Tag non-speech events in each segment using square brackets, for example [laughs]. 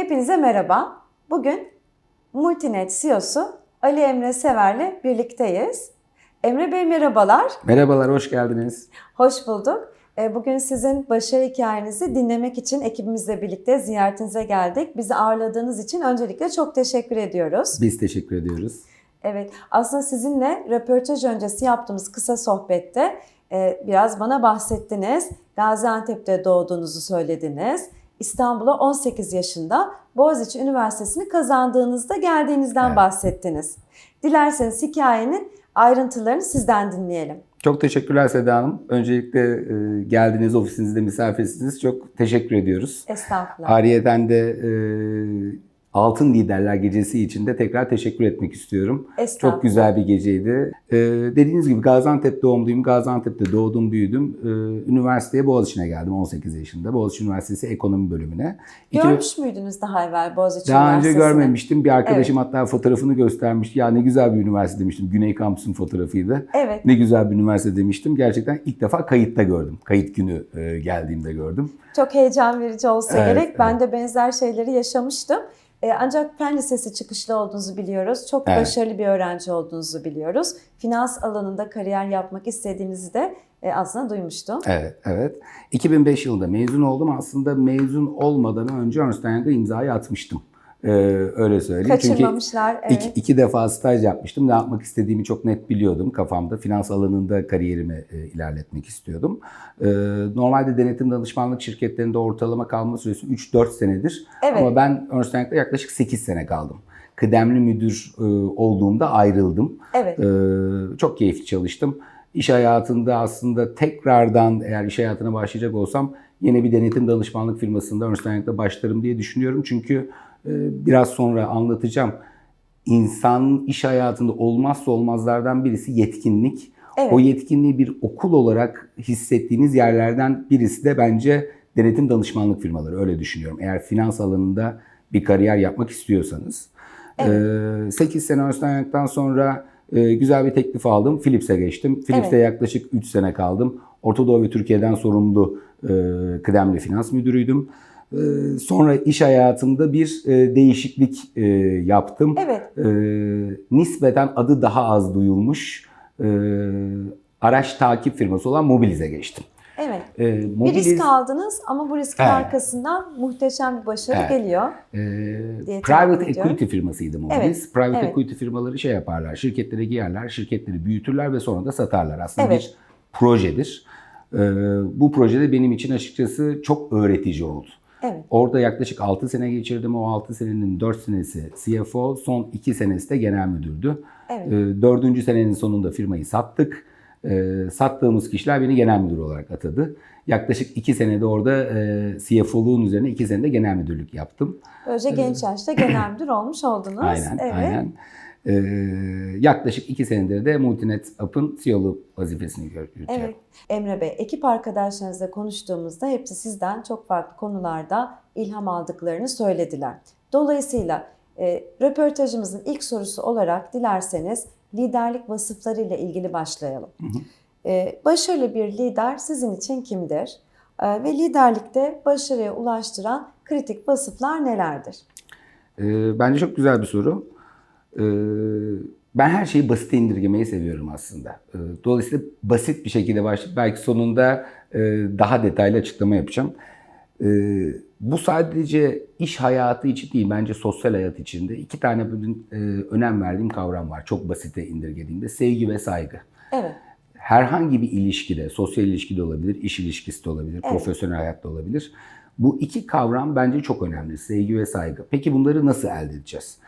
Hepinize merhaba. Bugün Multinet CEO'su Ali Emre Sever'le birlikteyiz. Emre Bey merhabalar. Merhabalar, hoş geldiniz. Hoş bulduk. Ee, Bugün sizin başarı hikayenizi dinlemek için ekibimizle birlikte ziyaretinize geldik. Bizi ağırladığınız için öncelikle çok teşekkür ediyoruz. Biz teşekkür ediyoruz. Evet, aslında sizinle röportaj öncesi yaptığımız kısa sohbette e, biraz bana bahsettiniz. Gaziantep'te doğduğunuzu söylediniz. İstanbul'a 18 yaşında Boğaziçi Üniversitesi'ni kazandığınızda geldiğinizden Evet. bahsettiniz. Dilerseniz hikayenin ayrıntılarını sizden dinleyelim. Çok teşekkürler Seda Hanım. Öncelikle e, geldiğiniz ofisinizde misafirsiniz. Çok teşekkür ediyoruz. Estağfurullah. Ayrıyeten de e, Altın Liderler Gecesi için de tekrar teşekkür etmek istiyorum. Çok güzel bir geceydi. E, dediğiniz gibi Gaziantep doğumluyum. Gaziantep'te doğdum, büyüdüm. E, üniversiteye Boğaziçi'ne geldim 18 yaşında. Boğaziçi Üniversitesi Ekonomi Bölümüne. İki- Görmüş müydünüz daha evvel Boğaziçi Daha önce Üniversitesi'ni? görmemiştim. Bir arkadaşım hatta fotoğrafını göstermişti. Ya ne güzel bir üniversite demiştim. Güney Kampüs'ün fotoğrafıydı. Evet. Ne güzel bir üniversite demiştim. Gerçekten ilk defa kayıtta gördüm. Kayıt günü e, geldiğimde gördüm. Çok heyecan verici olsa Evet, gerek. Ben evet. de benzer şeyleri yaşamıştım. Ee, ancak fen lisesi çıkışlı olduğunuzu biliyoruz. Çok Evet. başarılı bir öğrenci olduğunuzu biliyoruz. Finans alanında kariyer yapmak istediğinizi de e, aslında duymuştum. Evet, evet. 2005 yılında mezun oldum. Aslında mezun olmadan önce Ernst Young'a imzayı atmıştım. E, öyle söyleyeyim. Çünkü Kaçırmamışlar. Evet. iki, iki defa staj yapmıştım. Ne yapmak istediğimi çok net biliyordum kafamda. Finans alanında kariyerimi e, ilerletmek istiyordum. E, normalde denetim danışmanlık şirketlerinde ortalama kalma süresi 3-4 senedir. Evet. Ama ben Ernst Young'da yaklaşık 8 sene kaldım. Kıdemli müdür e, olduğumda ayrıldım. Evet. Ee, çok keyifli çalıştım. İş hayatında aslında tekrardan eğer iş hayatına başlayacak olsam yine bir denetim danışmanlık firmasında Ernst Young'da başlarım diye düşünüyorum. Çünkü biraz sonra anlatacağım. İnsan iş hayatında olmazsa olmazlardan birisi yetkinlik. Evet. O yetkinliği bir okul olarak hissettiğiniz yerlerden birisi de bence denetim danışmanlık firmaları. Öyle düşünüyorum. Eğer finans alanında bir kariyer yapmak istiyorsanız. Evet. 8 sene Young'dan sonra e, güzel bir teklif aldım. Philips'e geçtim. Philips'te yaklaşık 3 sene kaldım. Orta Doğu ve Türkiye'den sorumlu e, kıdemli finans müdürüydüm. E, sonra iş hayatımda bir e, değişiklik e, yaptım. Evet. E, nispeten adı daha az duyulmuş e, araç takip firması olan Mobiliz'e geçtim. Evet. E, Bir Mobiliz- risk aldınız ama bu riskin Evet. arkasından muhteşem bir başarı Evet. geliyor. Ee, diye private equity firmasıydı Mobilis. Evet, Private evet. equity firmaları şey yaparlar, şirketlere girerler, şirketleri büyütürler ve sonra da satarlar. Aslında Evet. bir projedir. Ee, bu projede benim için açıkçası çok öğretici oldu. Evet. Orada yaklaşık 6 sene geçirdim. O 6 senenin 4 senesi CFO, son 2 senesi de genel müdürdü. Evet. Ee, Dördüncü senenin sonunda firmayı sattık. Ee, sattığımız kişiler beni genel müdür olarak atadı. Yaklaşık 2 senede orada e, CFO'luğun üzerine 2 senede genel müdürlük yaptım. Böylece genç yaşta genel [clears throat] müdür olmuş oldunuz. Aynen, evet. aynen. Ee, yaklaşık 2 senedir de Multinet Up'ın CEO'luk vazifesini yürütüyorum. Evet. Emre Bey, ekip arkadaşlarınızla konuştuğumuzda hepsi sizden çok farklı konularda ilham aldıklarını söylediler. Dolayısıyla e, röportajımızın ilk sorusu olarak dilerseniz liderlik vasıflarıyla ilgili başlayalım. E, başarılı bir lider sizin için kimdir? E, ve liderlikte başarıya ulaştıran kritik vasıflar nelerdir? Ee, bence çok güzel bir soru. Ee, ben her şeyi basite indirgemeyi seviyorum aslında. Ee, dolayısıyla basit bir şekilde başlayıp belki sonunda e, daha detaylı açıklama yapacağım. Ee, bu sadece iş hayatı için değil, bence sosyal hayat için de iki tane bugün e, önem verdiğim kavram var. Çok basite indirgediğimde sevgi ve saygı. Evet, herhangi bir ilişkide, sosyal ilişkide olabilir, iş ilişkisi de olabilir, Evet. profesyonel hayatta olabilir. Bu iki kavram bence çok önemli. Sevgi ve saygı. Peki bunları nasıl elde edeceğiz?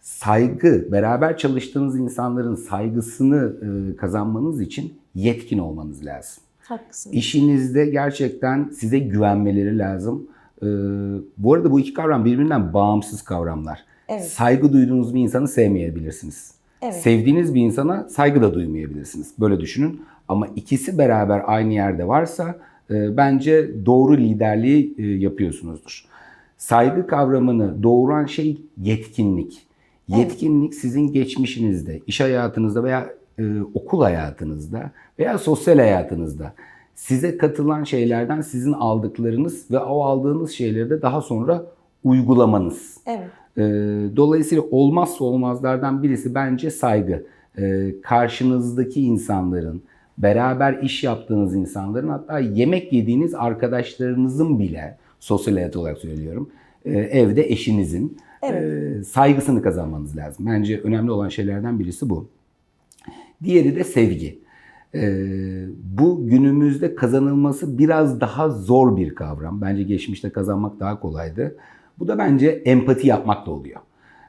Saygı, beraber çalıştığınız insanların saygısını e, kazanmanız için yetkin olmanız lazım. haklısınız. İşinizde gerçekten size güvenmeleri lazım. E, bu arada bu iki kavram birbirinden bağımsız kavramlar. Evet. Saygı duyduğunuz bir insanı sevmeyebilirsiniz. Evet. Sevdiğiniz bir insana saygı da duymayabilirsiniz. Böyle düşünün. Ama ikisi beraber aynı yerde varsa e, bence doğru liderliği e, yapıyorsunuzdur. Saygı kavramını doğuran şey yetkinlik. Yetkinlik sizin geçmişinizde, iş hayatınızda veya e, okul hayatınızda veya sosyal hayatınızda size katılan şeylerden sizin aldıklarınız ve o aldığınız şeyleri de daha sonra uygulamanız. Evet. Ee, Dolayısıyla olmazsa olmazlardan birisi bence saygı. Ee, Karşınızdaki insanların, beraber iş yaptığınız insanların hatta yemek yediğiniz arkadaşlarınızın bile sosyal hayat olarak söylüyorum. e, Evde eşinizin Evet. e, saygısını kazanmanız lazım. Bence önemli olan şeylerden birisi bu. Diğeri de sevgi. Ee, bu günümüzde kazanılması biraz daha zor bir kavram. Bence geçmişte kazanmak daha kolaydı. Bu da bence empati yapmakla oluyor.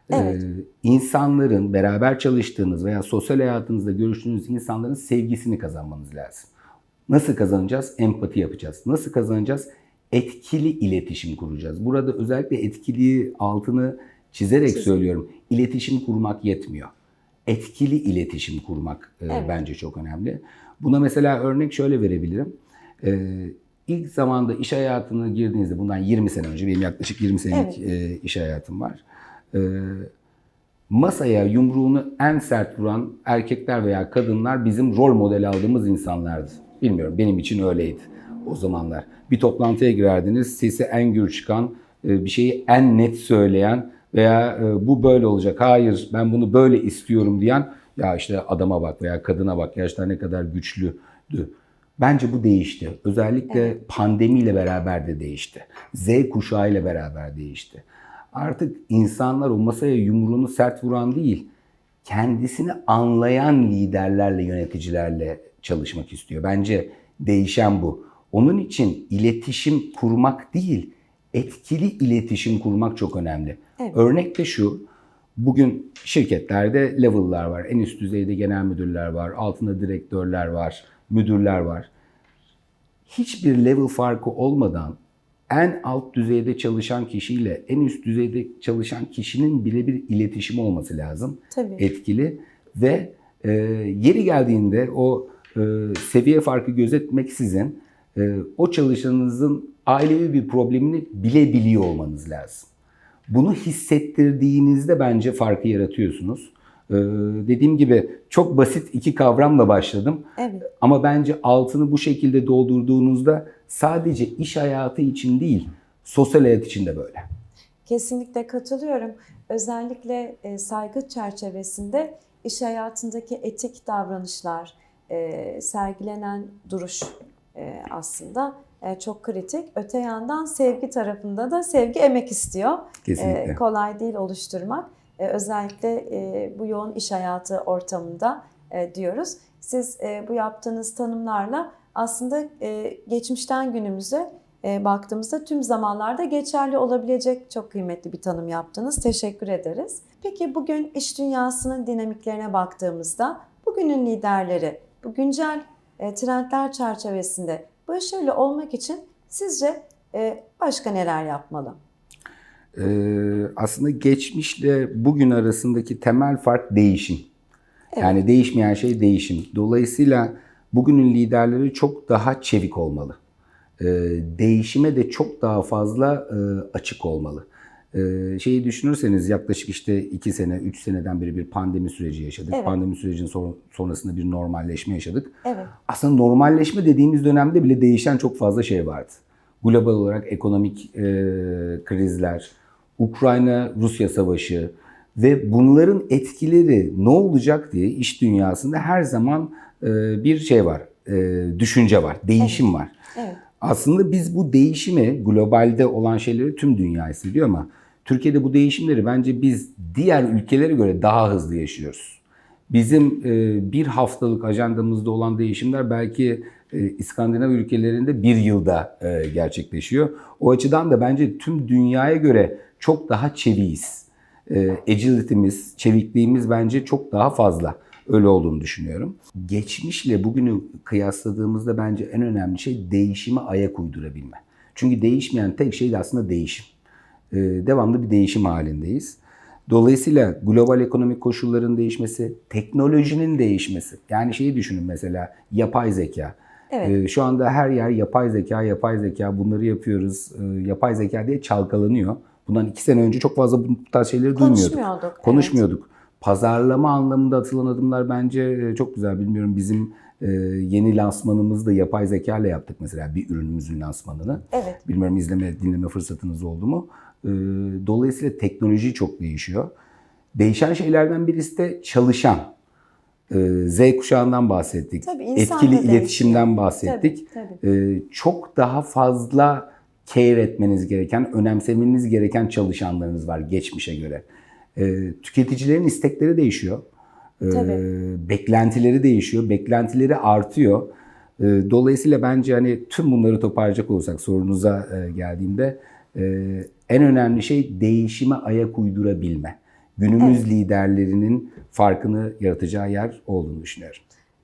Evet. Ee, insanların beraber çalıştığınız veya sosyal hayatınızda görüştüğünüz insanların sevgisini kazanmanız lazım. Nasıl kazanacağız? Empati yapacağız. Nasıl kazanacağız? Etkili iletişim kuracağız. Burada özellikle etkili altını çizerek Çizin. söylüyorum. İletişim kurmak yetmiyor. Etkili iletişim kurmak e, Evet. bence çok önemli. Buna mesela örnek şöyle verebilirim. Ee, ilk zamanda iş hayatına girdiğinizde bundan 20 sene önce benim yaklaşık 20 senelik e, iş hayatım var. Ee, masaya yumruğunu en sert vuran erkekler veya kadınlar bizim rol model aldığımız insanlardı. Bilmiyorum benim için öyleydi o zamanlar. Bir toplantıya girerdiniz, sesi en gür çıkan, e, bir şeyi en net söyleyen veya e, bu böyle olacak, hayır ben bunu böyle istiyorum diyen ya işte adama bak veya kadına bak yaşlar ne kadar güçlüydü. Bence bu değişti. Özellikle pandemiyle beraber de değişti. Z kuşağıyla beraber değişti. Artık insanlar o masaya yumruğunu sert vuran değil, kendisini anlayan liderlerle, yöneticilerle çalışmak istiyor. Bence değişen bu. Onun için iletişim kurmak değil, etkili iletişim kurmak çok önemli. Evet. Örnek de şu, bugün şirketlerde level'lar var. En üst düzeyde genel müdürler var, altında direktörler var, müdürler var. Hiçbir level farkı olmadan en alt düzeyde çalışan kişiyle en üst düzeyde çalışan kişinin birebir iletişimi olması lazım. Tabii. Etkili ve e, yeri geldiğinde o e, seviye farkı gözetmeksizin o çalışanınızın ailevi bir problemini bilebiliyor olmanız lazım. Bunu hissettirdiğinizde bence farkı yaratıyorsunuz. Ee, dediğim gibi çok basit iki kavramla başladım. Evet. Ama bence altını bu şekilde doldurduğunuzda sadece iş hayatı için değil, sosyal hayat için de böyle. Kesinlikle katılıyorum. Özellikle e, saygı çerçevesinde iş hayatındaki etik davranışlar, e, sergilenen duruş aslında e, çok kritik. Öte yandan sevgi tarafında da sevgi emek istiyor. Kesinlikle. E, kolay değil oluşturmak. E, özellikle e, bu yoğun iş hayatı ortamında e, diyoruz. Siz e, bu yaptığınız tanımlarla aslında e, geçmişten günümüze e, baktığımızda tüm zamanlarda geçerli olabilecek çok kıymetli bir tanım yaptınız. Teşekkür ederiz. Peki bugün iş dünyasının dinamiklerine baktığımızda bugünün liderleri bu güncel e, trendler çerçevesinde başarılı olmak için sizce e, başka neler yapmalı? Ee, aslında geçmişle bugün arasındaki temel fark değişim. Yani değişmeyen şey değişim. Dolayısıyla bugünün liderleri çok daha çevik olmalı. Ee, değişime de çok daha fazla e, açık olmalı. Ee, şeyi düşünürseniz yaklaşık işte iki sene, üç seneden beri bir pandemi süreci yaşadık. Evet. Pandemi sürecinin son- sonrasında bir normalleşme yaşadık. Evet. Aslında normalleşme dediğimiz dönemde bile değişen çok fazla şey vardı. Global olarak ekonomik e, krizler, Ukrayna-Rusya savaşı ve bunların etkileri ne olacak diye iş dünyasında her zaman e, bir şey var, e, düşünce var, değişim var. Evet. Aslında biz bu değişimi globalde olan şeyleri tüm dünya hissediyor ama Türkiye'de bu değişimleri bence biz diğer ülkelere göre daha hızlı yaşıyoruz. Bizim e, bir haftalık ajandamızda olan değişimler belki e, İskandinav ülkelerinde bir yılda e, gerçekleşiyor. O açıdan da bence tüm dünyaya göre çok daha çeviyiz. Agility'miz, çevikliğimiz bence çok daha fazla. Öyle olduğunu düşünüyorum. Geçmişle bugünü kıyasladığımızda bence en önemli şey değişime ayak uydurabilme. Çünkü değişmeyen tek şey de aslında değişim. Ee, devamlı bir değişim halindeyiz. Dolayısıyla global ekonomik koşulların değişmesi, teknolojinin değişmesi. Yani şeyi düşünün mesela yapay zeka. Evet. Ee, şu anda her yer yapay zeka, yapay zeka bunları yapıyoruz. Ee, yapay zeka diye çalkalanıyor. Bundan iki sene önce çok fazla bu tarz şeyleri duymuyorduk. Konuşmuyorduk. evet. Konuşmuyorduk. Pazarlama anlamında atılan adımlar bence e, çok güzel. Bilmiyorum bizim e, yeni lansmanımızı da yapay zeka ile yaptık mesela bir ürünümüzün lansmanını. Evet. Bilmiyorum izleme, dinleme fırsatınız oldu mu? Ee, Dolayısıyla teknoloji çok değişiyor. Değişen şeylerden birisi de çalışan. Ee, Z kuşağından bahsettik. Tabii, Etkili da iletişimden değişiyor. bahsettik. Tabii, tabii. Ee, Çok daha fazla care etmeniz gereken, önemsemeniz gereken çalışanlarınız var geçmişe göre. Ee, Tüketicilerin istekleri değişiyor. Tabii. Beklentileri değişiyor, beklentileri artıyor. Dolayısıyla bence hani tüm bunları toparlayacak olursak sorunuza e, geldiğimde e, en önemli şey değişime ayak uydurabilme. Günümüz liderlerinin farkını yaratacağı yer olduğunu düşünüyorum.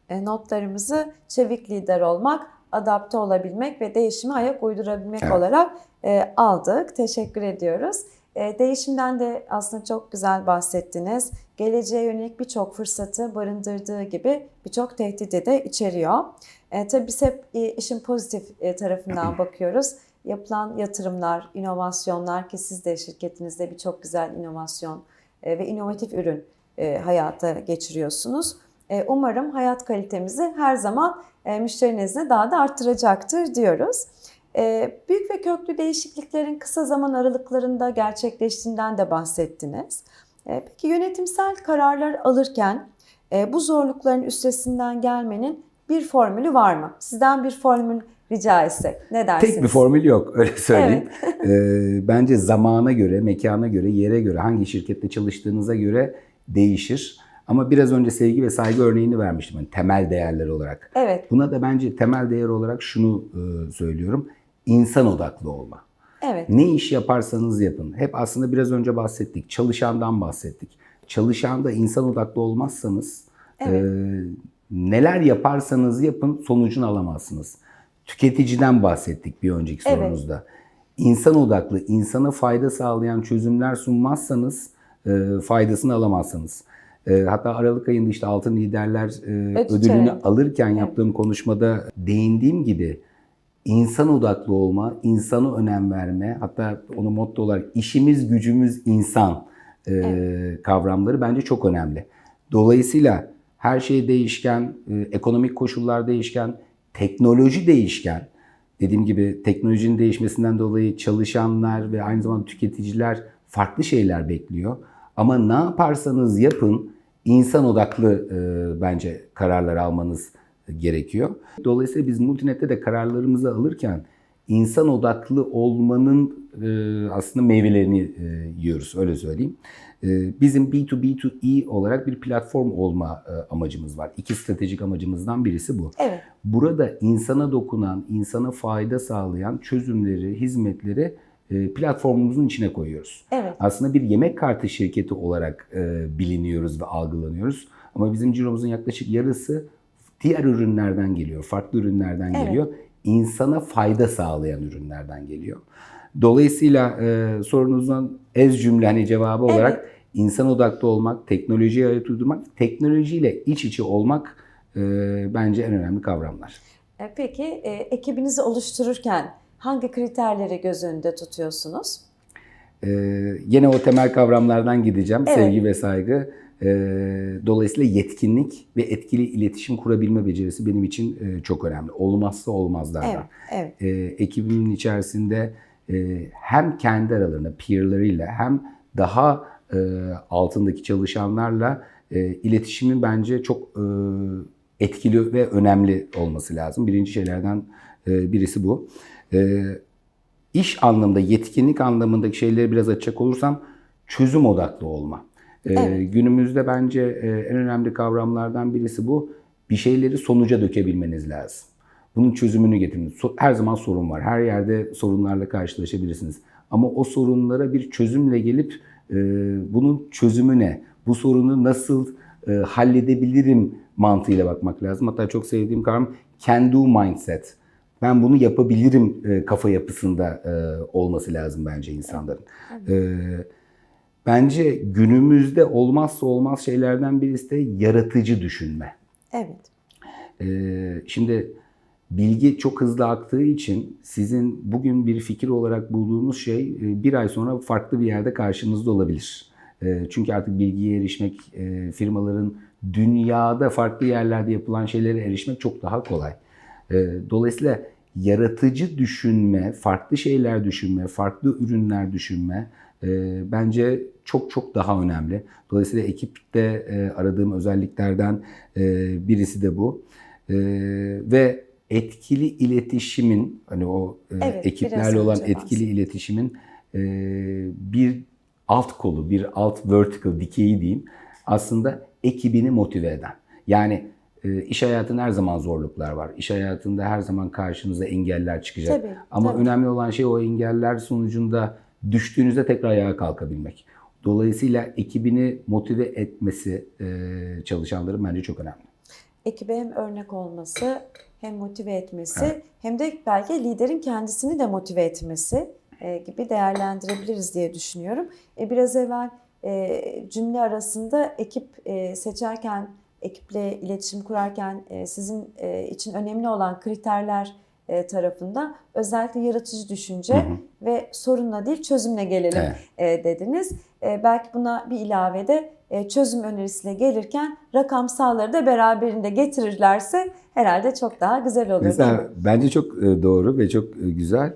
E, notlarımızı çevik lider olmak, adapte olabilmek ve değişime ayak uydurabilmek Evet. olarak e, aldık. Teşekkür ediyoruz. E, değişimden de aslında çok güzel bahsettiniz. Geleceğe yönelik birçok fırsatı barındırdığı gibi birçok tehdidi de içeriyor. E, tabii biz hep e, işin pozitif e, tarafından [clears throat] bakıyoruz. Yapılan yatırımlar, inovasyonlar ki siz de şirketinizde birçok güzel inovasyon e, ve inovatif ürün e, hayata geçiriyorsunuz. E, Umarım hayat kalitemizi her zaman e, müşteri nezdinde daha da arttıracaktır diyoruz. Büyük ve köklü değişikliklerin kısa zaman aralıklarında gerçekleştiğinden de bahsettiniz. Peki yönetimsel kararlar alırken bu zorlukların üstesinden gelmenin bir formülü var mı? Sizden bir formül rica etsek ne dersiniz? Tek bir formül yok [laughs] öyle söyleyeyim. Ee, bence zamana göre, mekana göre, yere göre, hangi şirkette çalıştığınıza göre değişir. Ama biraz önce sevgi ve saygı örneğini vermiştim hani temel değerler olarak. Evet, Buna da bence temel değer olarak şunu e, söylüyorum. İnsan odaklı olma. evet, Ne iş yaparsanız yapın. Hep aslında biraz önce bahsettik. Çalışandan bahsettik. Çalışanda insan odaklı olmazsanız Evet. e, neler yaparsanız yapın sonucunu alamazsınız. Tüketiciden bahsettik bir önceki Evet. sorunuzda. İnsan odaklı, insana fayda sağlayan çözümler sunmazsanız e, faydasını alamazsınız. E, hatta Aralık ayında işte Altın Liderler e, Ödül ödülünü töreni. alırken yaptığım konuşmada değindiğim gibi insan odaklı olma, insana önem verme, hatta onu motto olarak işimiz gücümüz insan e, kavramları bence çok önemli. Dolayısıyla her şey değişken, e, ekonomik koşullar değişken, teknoloji değişken. Dediğim gibi teknolojinin değişmesinden dolayı çalışanlar ve aynı zamanda tüketiciler farklı şeyler bekliyor. Ama ne yaparsanız yapın insan odaklı e, bence kararlar almanız gerekiyor. Dolayısıyla biz Multinet'te de kararlarımızı alırken insan odaklı olmanın e, aslında meyvelerini e, yiyoruz öyle söyleyeyim. E, bizim B2B2E olarak bir platform olma e, amacımız var. İki stratejik amacımızdan birisi bu. evet, Burada insana dokunan, insana fayda sağlayan çözümleri, hizmetleri e, platformumuzun içine koyuyoruz. evet. Aslında bir yemek kartı şirketi olarak e, biliniyoruz ve algılanıyoruz. Ama bizim ciromuzun yaklaşık yarısı diğer ürünlerden geliyor, farklı ürünlerden Evet. geliyor. İnsana fayda sağlayan ürünlerden geliyor. Dolayısıyla e, sorunuzun ez cümle hani cevabı Evet. olarak insan odaklı olmak, teknolojiye ayak uydurmak, teknolojiyle iç içe olmak e, bence en önemli kavramlar. E, Peki e, ekibinizi oluştururken hangi kriterleri göz önünde tutuyorsunuz? Ee, yine o temel kavramlardan gideceğim. Evet. Sevgi ve saygı. Ee, dolayısıyla yetkinlik ve etkili iletişim kurabilme becerisi benim için e, çok önemli. Olmazsa olmazlardan. Evet, evet. Ee, ekibimin içerisinde e, hem kendi aralarında peerlarıyla hem daha e, altındaki çalışanlarla e, iletişimin bence çok e, etkili ve önemli olması lazım. Birinci şeylerden birisi bu. İş anlamında, yetkinlik anlamındaki şeyleri biraz açacak olursam çözüm odaklı olma. Ee, Evet. Günümüzde bence en önemli kavramlardan birisi bu. Bir şeyleri sonuca dökebilmeniz lazım. Bunun çözümünü getirin. Her zaman sorun var. Her yerde sorunlarla karşılaşabilirsiniz. Ama o sorunlara bir çözümle gelip e, bunun çözümü ne? Bu sorunu nasıl e, halledebilirim mantığıyla bakmak lazım. Hatta çok sevdiğim kavram can do mindset. Ben bunu yapabilirim e, kafa yapısında e, olması lazım bence insanların. E, bence günümüzde olmazsa olmaz şeylerden birisi de yaratıcı düşünme. Evet. Ee, şimdi bilgi çok hızlı aktığı için sizin bugün bir fikir olarak bulduğunuz şey e, bir ay sonra farklı bir yerde karşınızda olabilir. E, Çünkü artık bilgiye erişmek, e, firmaların dünyada farklı yerlerde yapılan şeylere erişmek çok daha kolay. Dolayısıyla yaratıcı düşünme, farklı şeyler düşünme, farklı ürünler düşünme bence çok çok daha önemli. Dolayısıyla ekipte aradığım özelliklerden birisi de bu. Ve etkili iletişimin hani o e, Evet, ekiplerle olan etkili iletişimin e, bir alt kolu, bir alt vertical dikeyi diyeyim aslında ekibini motive eden. Yani e, iş hayatında her zaman zorluklar var. İş hayatında her zaman karşınıza engeller çıkacak. Tabii, Ama tabii. önemli olan şey o engeller sonucunda düştüğünüzde tekrar ayağa kalkabilmek. Dolayısıyla ekibini motive etmesi e, çalışanların bence çok önemli. Ekibe hem örnek olması, hem motive etmesi, hem de belki liderin kendisini de motive etmesi e, gibi değerlendirebiliriz diye düşünüyorum. E, biraz evvel e, cümle arasında ekip e, seçerken, ekiple iletişim kurarken e, sizin e, için önemli olan kriterler e, tarafında özellikle yaratıcı düşünce ve sorunla değil çözümle gelelim Evet. e, dediniz. E, belki buna bir ilave de e, çözüm önerisiyle gelirken rakamsalları da beraberinde getirirlerse herhalde çok daha güzel olur. Mesela bence çok doğru ve çok güzel.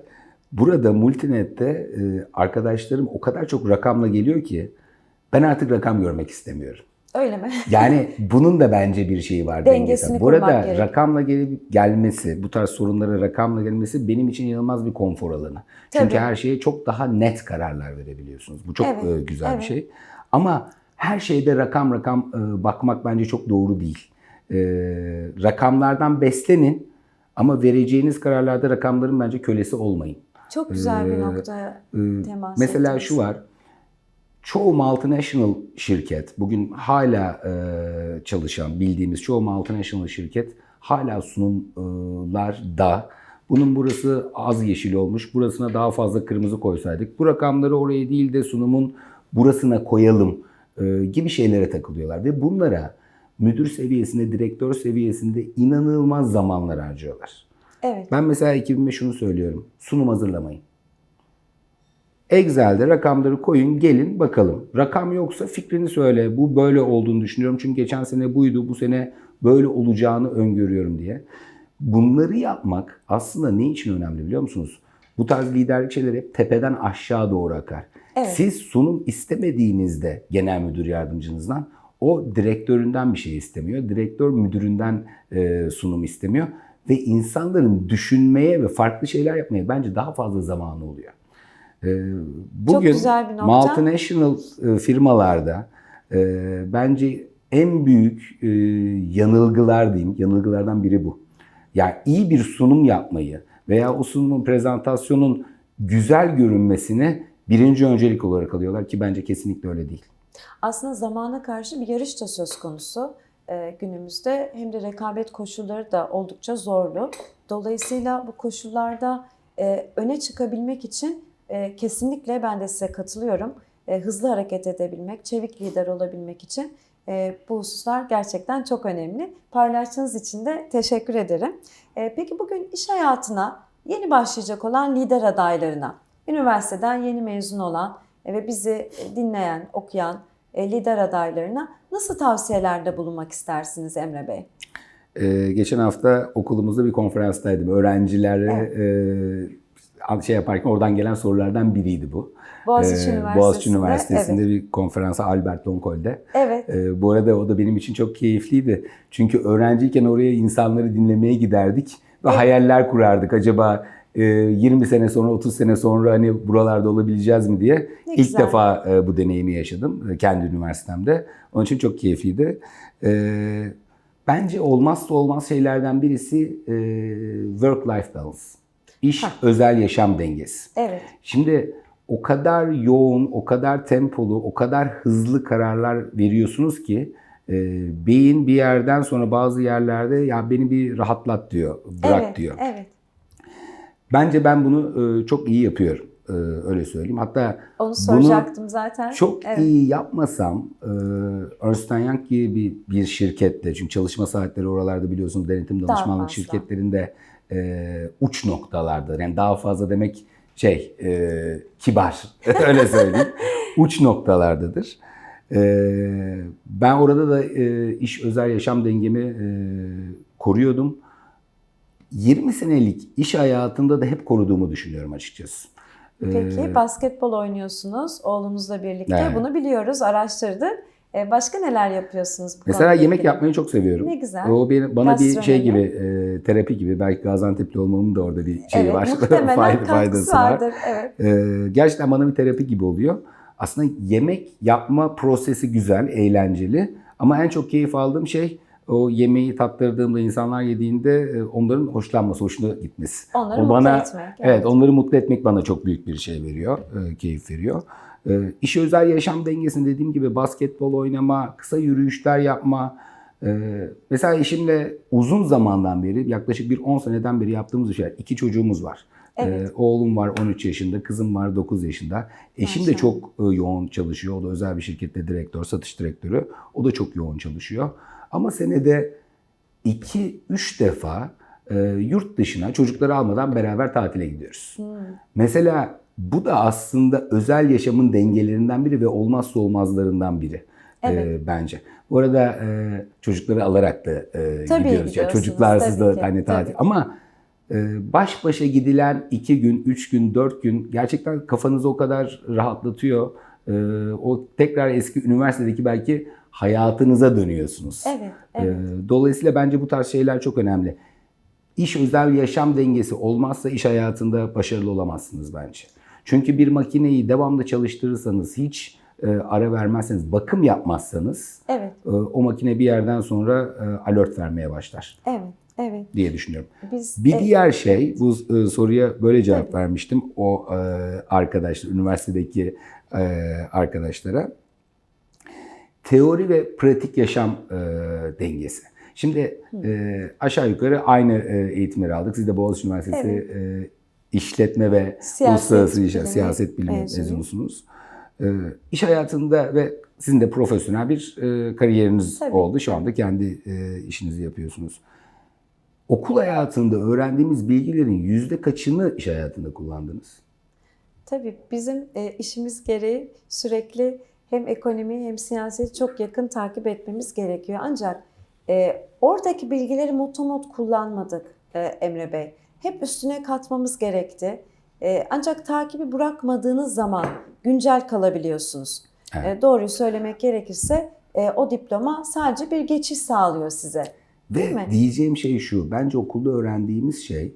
Burada Multinet'te arkadaşlarım o kadar çok rakamla geliyor ki ben artık rakam görmek istemiyorum. Öyle mi? [laughs] Yani bunun da bence bir şeyi var. Dengesini Burada gerek. rakamla gelip gelmesi, bu tarz sorunlara rakamla gelmesi benim için inanılmaz bir konfor alanı. Çünkü Tabii. her şeye çok daha net kararlar verebiliyorsunuz. Bu çok Evet, e, güzel bir evet. şey. Ama her şeyde rakam rakam e, bakmak bence çok doğru değil. E, rakamlardan beslenin ama vereceğiniz kararlarda rakamların bence kölesi olmayın. Çok güzel bir Ee, temas Mesela ettiniz. şu var. Çoğu multinational şirket, bugün hala e, çalışan bildiğimiz çoğu multinational şirket hala sunumlarda bunun burası az yeşil olmuş, burasına daha fazla kırmızı koysaydık, bu rakamları oraya değil de sunumun burasına koyalım e, gibi şeylere takılıyorlar. Ve bunlara müdür seviyesinde, direktör seviyesinde inanılmaz zamanlar harcıyorlar. Evet. Ben mesela ekibime şunu söylüyorum. Sunum hazırlamayın. Excel'de rakamları koyun, gelin bakalım. Rakam yoksa fikrini söyle. Bu böyle olduğunu düşünüyorum. Çünkü geçen sene buydu, bu sene böyle olacağını öngörüyorum diye. Bunları yapmak aslında ne için önemli biliyor musunuz? Bu tarz liderlik şeyler hep tepeden aşağı doğru akar. Evet. Siz sunum istemediğinizde genel müdür yardımcınızdan o direktöründen bir şey istemiyor. Direktör müdüründen e, sunum istemiyor. Ve insanların düşünmeye ve farklı şeyler yapmaya bence daha fazla zamanı oluyor. E, bugün güzel bir nokta. multinational e, firmalarda e, bence en büyük e, yanılgılar diyeyim, yanılgılardan biri bu. Yani iyi bir sunum yapmayı veya o sunumun, prezentasyonun güzel görünmesini birinci öncelik olarak alıyorlar ki bence kesinlikle öyle değil. Aslında zamana karşı bir yarış da söz konusu e, günümüzde. Hem de rekabet koşulları da oldukça zorlu. Dolayısıyla bu koşullarda öne çıkabilmek için e, kesinlikle ben de size katılıyorum. E, hızlı hareket edebilmek, çevik lider olabilmek için e, bu hususlar gerçekten çok önemli. Paylaştığınız için de teşekkür ederim. E, peki bugün iş hayatına yeni başlayacak olan lider adaylarına, üniversiteden yeni mezun olan e, ve bizi e, dinleyen, okuyan e, lider adaylarına nasıl tavsiyelerde bulunmak istersiniz Emre Bey? Ee, geçen hafta okulumuzda bir konferanstaydım. Öğrencilere e, şey yaparken oradan gelen sorulardan biriydi bu. Boğaziçi Ee, Üniversitesi'nde. Boğaziçi Üniversitesi'nde bir konferansa Albert Loncol'de. Evet. Ee, bu arada o da benim için çok keyifliydi. Çünkü öğrenciyken oraya insanları dinlemeye giderdik ve Evet. hayaller kurardık. Acaba e, 20 sene sonra, 30 sene sonra hani buralarda olabileceğiz mi diye. Ne İlk güzel. defa e, bu deneyimi yaşadım e, kendi üniversitemde. Onun için çok keyifliydi. E, bence olmazsa olmaz şeylerden birisi e, work-life balance. İş özel yaşam dengesi. Evet. Şimdi o kadar yoğun, o kadar tempolu, o kadar hızlı kararlar veriyorsunuz ki e, beyin bir yerden sonra bazı yerlerde ya beni bir rahatlat diyor, bırak evet. diyor. Evet. Bence ben bunu e, çok iyi yapıyorum. e, öyle söyleyeyim. Hatta Onu soracaktım zaten. çok evet. iyi yapmasam e, Ernst Young gibi bir, bir şirkette çünkü çalışma saatleri oralarda biliyorsunuz denetim danışmanlık şirketlerinde e, uç noktalardır. Yani daha fazla demek şey e, kibar [laughs] öyle söyleyeyim. uç noktalardadır. E, ben orada da e, iş özel yaşam dengemi e, koruyordum. 20 senelik iş hayatında da hep koruduğumu düşünüyorum açıkçası. Peki Ee, basketbol oynuyorsunuz oğlunuzla birlikte. Evet. Bunu biliyoruz, araştırdık. Ee, başka neler yapıyorsunuz bu Mesela yemek ilgili? yapmayı çok seviyorum. Ne güzel. O benim, bana bir şey Gastronomi. gibi, e, terapi gibi. Belki Gaziantep'li olmamın da orada bir şeyi evet, var. [laughs] muhtemelen Fayda- faydası var. vardır. Evet. Ee, gerçekten bana bir terapi gibi oluyor. Aslında yemek yapma prosesi güzel, eğlenceli. Ama en çok keyif aldığım şey o yemeği tattırdığımda insanlar yediğinde e, onların hoşlanması, hoşuna gitmesi. Onları o mutlu bana, etmek. Evet. onları mutlu etmek bana çok büyük bir şey veriyor, e, keyif veriyor. E, iş özel yaşam dengesini dediğim gibi basketbol oynama, kısa yürüyüşler yapma. e, mesela eşimle uzun zamandan beri, yaklaşık bir 10 seneden beri yaptığımız şey. İki çocuğumuz var. Evet. E, oğlum var 13 yaşında, kızım var 9 yaşında. Eşim de çok e, yoğun çalışıyor. O da özel bir şirkette direktör, satış direktörü. O da çok yoğun çalışıyor. Ama senede 2-3 defa e, yurt dışına çocukları almadan beraber tatile gidiyoruz. Hmm. Mesela bu da aslında özel yaşamın dengelerinden biri ve olmazsa olmazlarından biri e, Evet. bence. Bu arada e, çocukları alarak da e, Tabii gidiyoruz. Yani çocuklarsız tabii da ki, hani tatil. tabii. Ama e, baş başa gidilen iki gün, üç gün, dört gün gerçekten kafanızı o kadar rahatlatıyor. E, o tekrar eski üniversitedeki belki hayatınıza dönüyorsunuz. Evet, evet. Ee, Dolayısıyla bence bu tarz şeyler çok önemli. İş özel yaşam dengesi olmazsa iş hayatında başarılı olamazsınız bence. Çünkü bir makineyi devamlı çalıştırırsanız, hiç e, ara vermezseniz, bakım yapmazsanız Evet, e, o makine bir yerden sonra e, alert vermeye başlar evet, evet. diye düşünüyorum. Biz Bir e, diğer şey, bu soruya böyle cevap vermiştim o arkadaşlar, üniversitedeki arkadaşlara. Teori ve pratik yaşam dengesi. Şimdi aşağı yukarı aynı eğitimleri aldık. Siz de Boğaziçi Üniversitesi e, işletme ve Siyaset uluslararası bilimi siyaset bilimi mezunu. mezunusunuz. E, iş hayatında ve sizin de profesyonel bir e, kariyeriniz Tabii, oldu. Şu anda kendi e, işinizi yapıyorsunuz. Okul hayatında öğrendiğimiz bilgilerin yüzde kaçını iş hayatında kullandınız? Tabii bizim e, işimiz gereği sürekli hem ekonomi hem siyaseti çok yakın takip etmemiz gerekiyor. Ancak e, oradaki bilgileri mutamot kullanmadık e, Emre Bey. Hep üstüne katmamız gerekti. E, ancak takibi bırakmadığınız zaman güncel kalabiliyorsunuz. Evet. E, doğruyu söylemek gerekirse e, o diploma sadece bir geçiş sağlıyor size. Değil Ve mi? diyeceğim şey şu, bence okulda öğrendiğimiz şey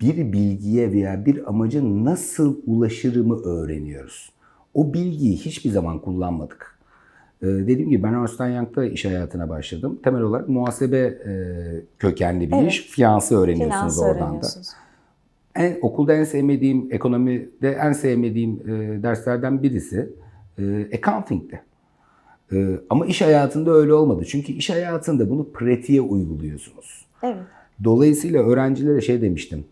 bir bilgiye veya bir amaca nasıl ulaşırımı öğreniyoruz. O bilgiyi hiçbir zaman kullanmadık. E, dediğim gibi ben Ernst Young'da iş hayatına başladım. Temel olarak muhasebe e, kökenli bir Evet. iş. Finansı öğreniyorsunuz Finans oradan da. öğreniyorsunuz. En, okulda en sevmediğim, ekonomide en sevmediğim e, derslerden birisi e, accounting'ti. Ama iş hayatında öyle olmadı. Çünkü iş hayatında bunu pratiğe uyguluyorsunuz. Evet. Dolayısıyla öğrencilere şey demiştim.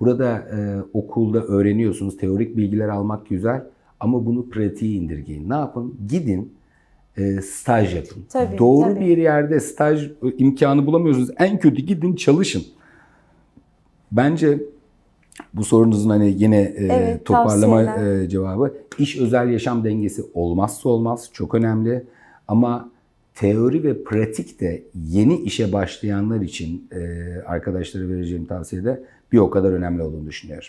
Burada e, okulda öğreniyorsunuz, teorik bilgiler almak güzel ama bunu pratiğe indirgeyin. Ne yapın? Gidin e, staj yapın. Tabii, Doğru tabii. bir yerde staj e, imkanı bulamıyorsunuz. En kötü gidin çalışın. Bence bu sorunuzun hani yine e, Evet, toparlama e, cevabı iş özel yaşam dengesi olmazsa olmaz çok önemli ama teori ve pratik de yeni işe başlayanlar için e, arkadaşlara vereceğim tavsiyede bir o kadar önemli olduğunu düşünüyorum.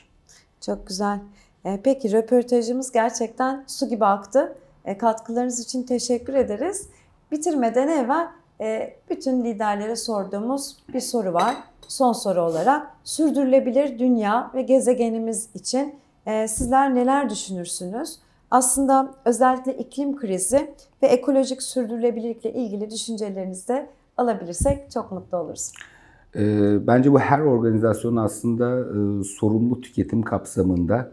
Çok güzel. E, Peki röportajımız gerçekten su gibi aktı. E, Katkılarınız için teşekkür ederiz. Bitirmeden evvel e, bütün liderlere sorduğumuz bir soru var. Son soru olarak sürdürülebilir dünya ve gezegenimiz için e, sizler neler düşünürsünüz? Aslında özellikle iklim krizi ve ekolojik sürdürülebilirlikle ilgili düşüncelerinizi de alabilirsek çok mutlu oluruz. Bence bu her organizasyonun aslında sorumlu tüketim kapsamında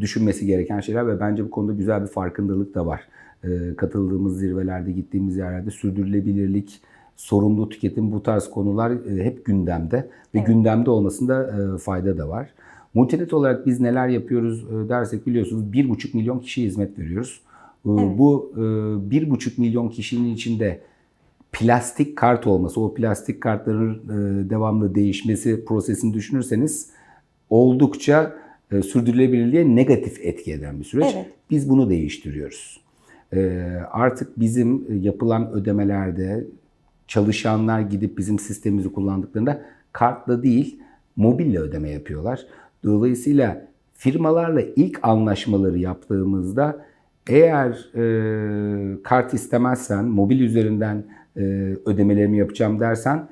düşünmesi gereken şeyler ve bence bu konuda güzel bir farkındalık da var. E, katıldığımız zirvelerde, gittiğimiz yerlerde sürdürülebilirlik, sorumlu tüketim bu tarz konular e, hep gündemde ve Evet. gündemde olmasında e, fayda da var. Multinet olarak biz neler yapıyoruz e, dersek biliyorsunuz 1,5 milyon kişiye hizmet veriyoruz. E, Evet. Bu e, 1,5 milyon kişinin içinde plastik kart olması, o plastik kartların e, devamlı değişmesi prosesini düşünürseniz oldukça e, sürdürülebilirliğe negatif etki eden bir süreç. Evet. Biz bunu değiştiriyoruz. E, artık bizim e, yapılan ödemelerde çalışanlar gidip bizim sistemimizi kullandıklarında kartla değil mobille ödeme yapıyorlar. Dolayısıyla firmalarla ilk anlaşmaları yaptığımızda eğer e, kart istemezsen, mobil üzerinden e, ödemelerimi yapacağım dersen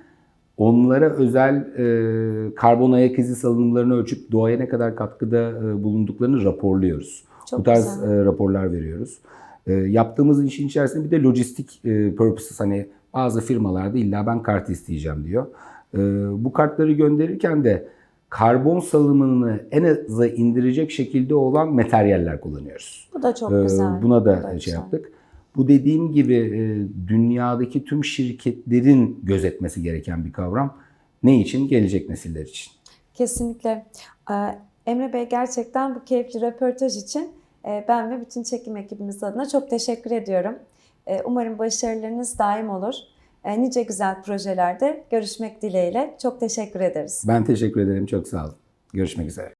onlara özel e, karbon ayak izi salınımlarını ölçüp doğaya ne kadar katkıda e, bulunduklarını raporluyoruz. Çok Bu tarz güzel. e, raporlar veriyoruz. E, yaptığımız işin içerisinde bir de lojistik e, purposes hani bazı firmalarda illa ben kart isteyeceğim diyor. E, bu kartları gönderirken de karbon salımını en aza indirecek şekilde olan materyaller kullanıyoruz. Bu da çok Ee, güzel. Buna da da şey güzel. yaptık. Bu dediğim gibi e, dünyadaki tüm şirketlerin gözetmesi gereken bir kavram. Ne için? Gelecek nesiller için. Kesinlikle. Ee, Emre Bey gerçekten bu keyifli röportaj için e, ben ve bütün çekim ekibimiz adına çok teşekkür ediyorum. E, Umarım başarılarınız daim olur. E, Nice güzel projelerde görüşmek dileğiyle. Çok teşekkür ederiz. Ben teşekkür ederim. Çok sağ olun. Görüşmek üzere.